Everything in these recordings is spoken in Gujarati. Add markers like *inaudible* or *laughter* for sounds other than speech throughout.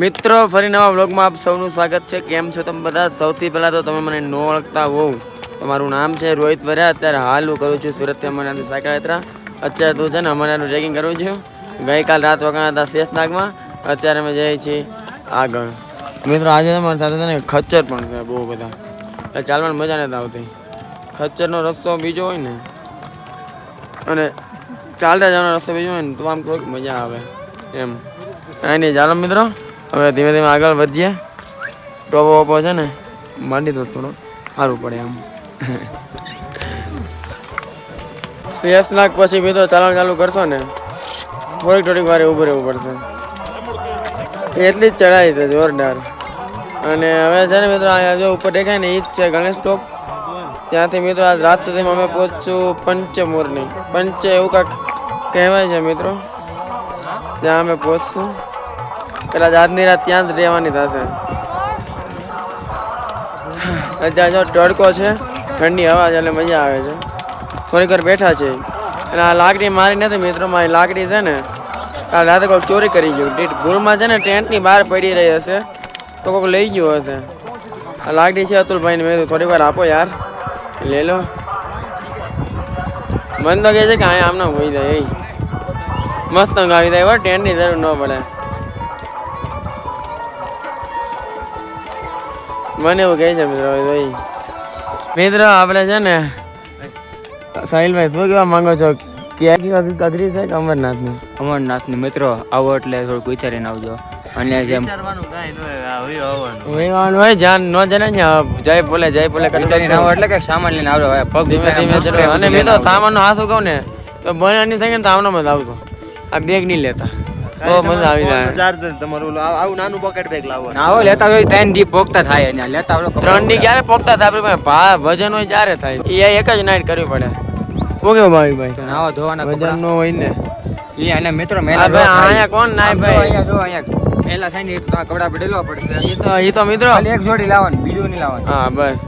મિત્રો, ફરી નવા વ્લોગમાં આપ સૌનું સ્વાગત છે. કેમ છો તમે બધા? સૌથી પહેલાં તો તમે મને ન ઓળખતા હોવ, તમારું નામ છે રોહિત વર્યા. અત્યારે હાલ હું કરું છું સુરતથી અમરનાથની સાયકલ યાત્રા. અત્યારે તું છે ને અમરનાથનું ટ્રેકિંગ કરું છું. ગઈકાલ રાત વગાણા હતા શેષનાગમાં. અત્યારે અમે જઈએ છીએ આગળ. મિત્રો, આજે તમારી સાથે ને ખચ્ચર પણ છે બહુ બધા. એટલે ચાલવાની મજા નથી આવતી. ખચ્ચરનો રસ્તો બીજો હોય ને, અને ચાલતા જવાનો રસ્તો બીજો હોય ને, તો આમ થોડીક મજા આવે એમ. કાંઈ નહીં, ચાલો મિત્રો. હવે ધીમે ધીમે આગળ વધીએ. ટોપો વોપો છે ને, માંડી દો થોડો. સારું પડે આમ. શેષ નાગ પછી મિત્રો ચાલવાનું ચાલુ કરશો ને. થોડીક થોડીક વારે ઊભું રહેવું પડશે. એટલી જ ચડાઈ છે, જોરદાર. અને હવે છે ને મિત્રો, અહીંયા જો ઉપર દેખાય ને એ જ છે ગણેશ ટોપ ત્યાંથી મિત્રો આજ રાત સુધીમાં અમે પહોંચશું પંચમૂરની. પંચ એવું કાંક કહેવાય છે મિત્રો. ત્યાં અમે પહોંચશું. પેલા આજની રાત ત્યાં જ રહેવાની થશે. અત્યારે જો તડકો છે, ઠંડી હવા છે એટલે મજા આવે છે. થોડીક વાર બેઠા છે. અને આ લાકડી મારી નથી મિત્રો, મારી લાકડી છે ને, કાલ રાતે કોઈ ચોરી કરી ગયું. ભૂલમાં છે ને, ટેન્ટની બહાર પડી રહી હશે, તો કોઈક લઈ ગયું હશે. આ લાકડી છે અતુલભાઈને મેં થોડી વાર આપો યાર. લઈ લો. મન તો કહે છે કે અહીંયા આમના હોઈ જાય મસ્ત ગાવી જાય ટેન્ટની જરૂર ન પડે. મને એવું કહે છે મિત્રો ભાઈ જોઈ મિત્રો આપણે છે ને સાહિલભાઈ શું કહેવા માંગો છો? ક્યાંક કગરી છે કે અમરનાથની? અમરનાથની મિત્રો આવો એટલે થોડુંક વિચારીને આવજો. અને જેમ વેવાનું હોય જાન ન જને ને જય બોલે જય બોલે વિચારીને આવો એટલે કંઈક સામાન લઈને આવજો પગ ધીમે ધીમે ચલો. અને મેં તો સામાનનો હાથું કહું ને તો બનાની થઈ ને તો આવનો મત આવતો આ બેગ નહીં લેતા. તો મજા આવી જાય. ચાર્જર તમારું ઓલું આવું નાનું પોકેટ બેગ લાવો. આવો લેતા હોય ત્રણ દી પોગતા થાય અને લેતા આવડો ત્રણની ક્યારે પોગતા થાય આપણી ભા વજન હોય ત્યારે થાય. એ એક જ નાઈટ કરવી પડે. હું ભાઈ? ભાઈ નાવા ધોવાના વજન નો હોય ને. ઈ અને મિત્રો મેલા ભાઈ અહીંયા કોણ નાય ભાઈ? અહીંયા જો અહીંયા મેલા થાય ને તો કપડા બદલવા પડશે. એ તો એ તો મિત્રો એક જોડી લાવવાનું બીજું નહીં લાવવાનું. હા બસ.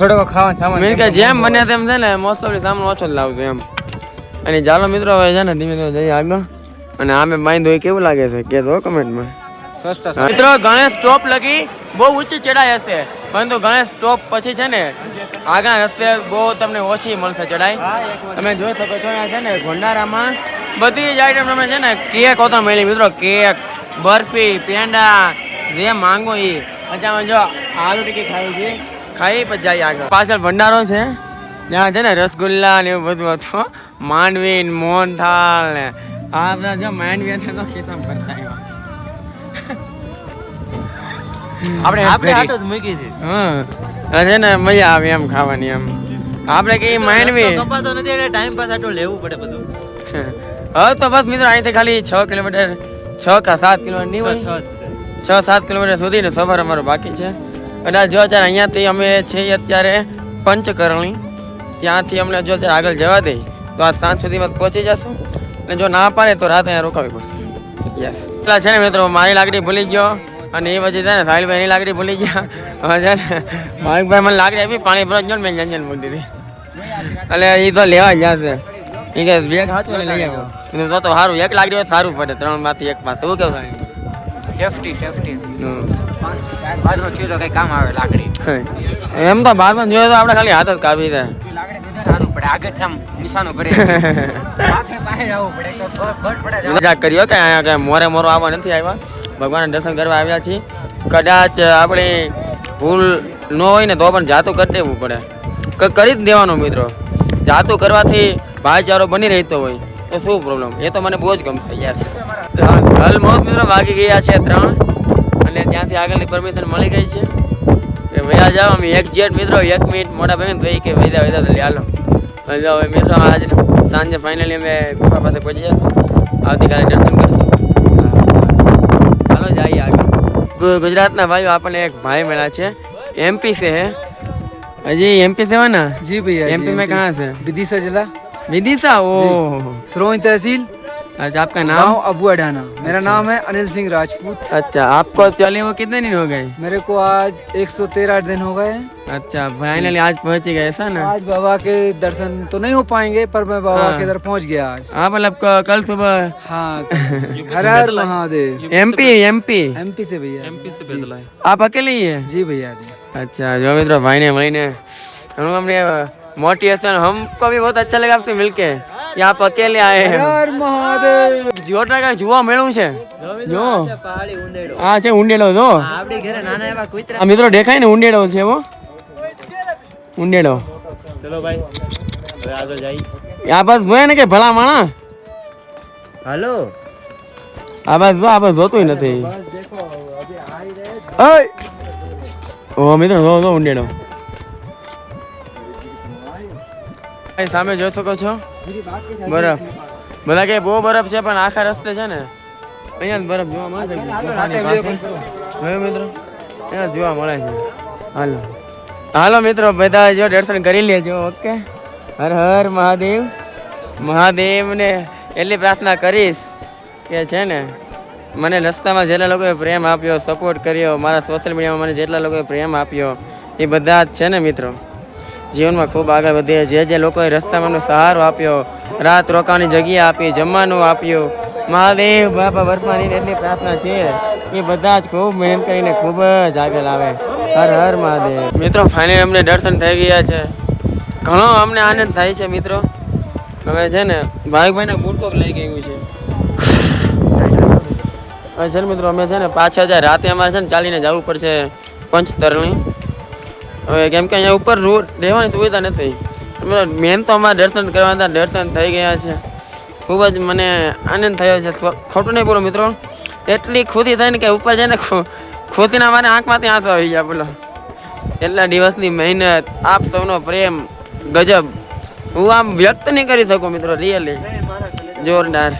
થોડો ખાવાનું સામાન મેં કે જેમ બને તેમ છે ને મોસ્ટ ઓફ સામાન ઓછો જ લાવતો એમ. અને ચાલો મિત્રો હવે છે ને ધીમે ધીમે જઈએ આગળ. અને આમે બાંધ હોય કેવું લાગે છે? કે દો કમેન્ટમાં મિત્રો, ગણેશ ટોપ લગી બહુ ઊંચી ચડાઈ હશે. પરંતુ ગણેશ ટોપ પછી છે ને આગળ રસ્તે બહુ તમને ઓછી મળશે ચડાઈ. તમે જોઈ શકો છો અહીંયા છે ને, ભંડારામાં બધી જ આઈટમ તમે છે ને કેક હોતો મળી. મિત્રો કેક બરફી, પેંડા, જે માંગો એ અચામાં જો આલુ ટીકી ખાઈ છે. ખાઈ પછી જાય આગળ. પાછળ ભંડારો છે. જ્યાં છે ને રસગુલ્લા ને એવું બધું હતું. માંડવી મોહનથાળ ને આ જો માંડવી હતા ખિસ્સામાં ભરતા આવ્યા આપણે આપણે આટો જ મૂકી હતી હા છે ને મજા આવે એમ ખાવાની એમ. આપણે કે માઇન્ડ રસ્તો કપાતો નથી એટલે ટાઈમ પાસ આટલું લેવું પડે બધું. હા તો બસ મિત્રો અહીંથી ખાલી છ કિલોમીટર છ કા સાત કિલોમીટર નહીં હોય? છ સાત કિલોમીટર સુધીનો સફર અમારો બાકી છે. અને જો અત્યારે અહીંયાથી અમે છીએ અત્યારે પંચકરણી. ત્યાંથી અમને જો અત્યારે આગળ જવા દઈ તો આ સાંજ સુધીમાં પહોંચી જશું. અને જો ના પાડે તો રાત અહીંયા રોકાવી પડશે. યસ પેલા છે ને મિત્રો મારી લાકડી ભૂલી ગયો અને એ પછી છે ને સાહિલભાઈ એની લાકડી ભૂલી ગયા. હવે છે ને માણિકભાઈ મને લાકડી આપી પાણી ભરવા ગયો ને મેં જંજન મૂકી દીધી. એટલે એ તો લેવા ગયા છે એ કે બેગ હાચું લઈ આવ્યો તો તો સારું એક લાકડી હોય સારું પડે ત્રણમાંથી એક પાસે શું કેવું સેફટી સેફટી. બાજરો ચીરો કઈ કામ આવે લાકડી. એમ તો બારમાં જોઈએ તો આપણે ખાલી હાથ જ કાપી સારું પડે આગળ છે નિશાનો કરે. *laughs* માથે બહાર આવવું પડે તો ખબર પડે મજાક કર્યો કે અહીંયા મોરે મોરો આવવા નથી આવ્યા? ભગવાનના દર્શન કરવા આવ્યા છીએ. કદાચ આપણે ભૂલ ન હોય ને તો પણ જાતું કરી દેવું પડે. કરી જ દેવાનું મિત્રો. જાતું કરવાથી ભાઈચારો બની રહેતો હોય. તો શું પ્રોબ્લેમ એ તો મને બહુ જ ગમશે યસ હાલ મોત મિત્રો વાગી ગયા છે ત્રણ. અને ત્યાંથી આગળની પરમિશન મળી ગઈ છે. કે વયા જાઓ અમે એક જેટ મિત્રો એક મિનિટ મોટા ભાઈ ને ભાઈ કે વૈદા વૈદા હાલો. જો હવે મિત્રો આજે સાંજે ફાઇનલી અમે ગુફા પાસે પહોંચી જશું આવતીકાલે દર્શન કરશું. ચાલો જઈએ આગળ. ગુજરાતના ભાઈઓ આપણને એક ભાઈ મળ્યા છે. એમપી છે હે. હજી એમપી સે ના જી ભાઈ એમપી મેં કહા છે? વિદિશા જિલ્લા? વિદિશા? ઓ શ્રોઈ તહસીલ? अच्छा आपका नाम? गाँव अबू अडाना। मेरा अच्छा। नाम है अनिल सिंह राजपूत। अच्छा आपको चले वो कितने दिन हो गए? मेरे को आज 113 दिन हो गए। अच्छा फाइनली आज पहुँच गए ऐसा ना? आज बाबा के दर्शन तो नहीं हो पाएँगे पर मैं बाबा हाँ। के इधर पहुँच गया आज। हाँ मतलब कल सुबह। हाँ *laughs* हर हर महादेव। एमपी एमपी एमपी से भैया। एमपी से बदला आप अकेले ही है? जी भैया जी। अच्छा जो मित्रों भाई ने भाई ने। हम मोटिवेशन हमको भी बहुत अच्छा लगा आपसे मिलके। ત્યાં પકેલે આયે મહાદેવ. જોટા જોવા મળ્યું છે? જો. આ છે ઉંડેડો જો. આપણી ઘરે નાના એવા કુતરા. મિત્રો દેખાય ને ઉંડેડો છે હો. ઉંડેડો ચલો ભાઈ હવે આગળ જઈ આ બસ જોયા ને કે ભલા માણા હાલો. આ બસ જો આ બસ જોતું નથી. ઓ મિત્રો જો જો ઉંડેડો સામે જોઈ શકો છો? બરફ. બધા કે બહુ બરફ છે પણ આખા રસ્તે છે ને? અહીંયા બરફ જોવા મળે છે હવે મિત્રો? અહીંયા જોવા મળે છે. હાલો. હાલો મિત્રો બધા જો દર્શન કરી લેજો ઓકે? હર હર મહાદેવ. મહાદેવને એટલી પ્રાર્થના કરીશ કે છે ને મને રસ્તામાં જેટલા લોકોએ પ્રેમ આપ્યો સપોર્ટ કર્યો મારા સોશિયલ મીડિયામાં મને જેટલા લોકોએ પ્રેમ આપ્યો એ બધા જ છે ને મિત્રો? જીવનમાં ખૂબ આગળ વધીએ. જે જે લોકોએ રસ્તામાં સહારો આપ્યો, રાત રોકાવાની જગ્યા આપી, જમવાનું આપ્યું. મહાદેવ, બાપા વર્તમાની એટલી પ્રાર્થના છે એ બધા જ ખૂબ મહેનત કરીને ખૂબ જ આગળ આવે. હર હર મહાદેવ. મિત્રો ફાઇનલી અમને દર્શન થઈ ગયા છે. ઘણો અમને આનંદ થાય છે, મિત્રો. હવે છે ને ભાઈભાઈને બુટકોક લઈ ગયું છે. છે ને, મિત્રો, અમે છે ને પાછા જાય રાતે અમારે છે ને ચાલીને જવું પડશે પંચતરણી હવે કેમ કે અહીંયા ઉપર રોડ રહેવાની સુવિધા નથી. મેન તો અમારા દર્શન કરવા હતા, દર્શન થઈ ગયા છે. ખૂબ જ મને આનંદ થયો છે. ખોટું નહીં બોલો મિત્રો. એટલી ખુશી થાય ને કે ઉપર છે ને ખુ- ખુશીના મારે આંખમાંથી આંસુ આવી ગયા બોલો. એટલા દિવસની મહેનત, આપ સૌનો પ્રેમ, ગજબ. હું આમ વ્યક્ત નહીં કરી શકું મિત્રો રિયલી જોરદાર.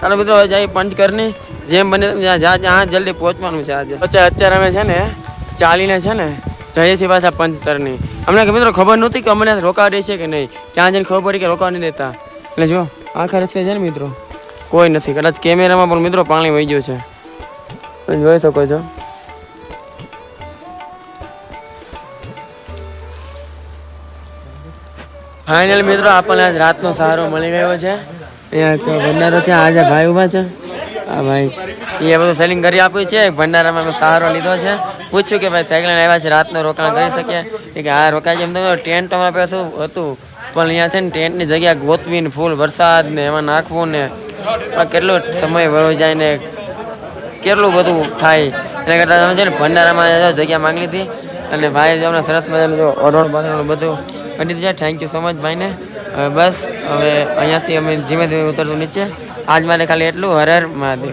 ચાલો મિત્રો, હવે જઈ પંચકરની. જેમ બને જ્યાં જ્યાં જલ્દી પહોંચવાનું છે આજે. અત્યારે અમે છે ને ચાલીને છે ને જઈએ છીએ પાછા પંચતરની. અમને મિત્રો ખબર નહોતી કે અમને રોકાવા દે છે કે નહીં? ત્યાં જઈને ખબર પડી કે રોકાવા નહીં દેતા. એટલે જો, આખા રસ્તે છે ને મિત્રો? કોઈ નથી. કદાચ કેમેરામાં પણ મિત્રો પાણી વહી ગયું છે. જોઈ શકો છો. ફાઇનલ મિત્રો, આપણને આજ રાતનો સહારો મળી ગયો છે. અહીંયા ભંડારો છે, આજે ભાઈ ઊભા છે. આ ભાઈ. એ બધું સેલિંગ કરી આપ્યું છે. ભંડારામાં સહારો લીધો છે. પૂછ્યું કે ભાઈ સાયકલ આવ્યા છે, રાતનું રોકાણ કરી શકીએ? કે હા રોકાય છે એમ તો ટેન્ટ અમારા પાસે હતું. પણ અહીંયા છે ને ટેન્ટની જગ્યા ગોતવીને ફૂલ વરસાદ ને એમાં નાખવું ને કેટલો સમય વળો જાય ને કેટલું બધું થાય. એના કરતાં તમે છે ને ભંડારામાં જગ્યા માંગી હતી અને ભાઈ અમને સરસ મજાનું જો ઓઢોણ બાંધવાનું બધું કરી દીધું છે. થેન્ક યુ સો મચ ભાઈને. હવે બસ, હવે અહીંયાથી અમે ધીમે ધીમે ઉતરતું નીચે. આજ મારે ખાલી એટલું હર હર મહાદેવ.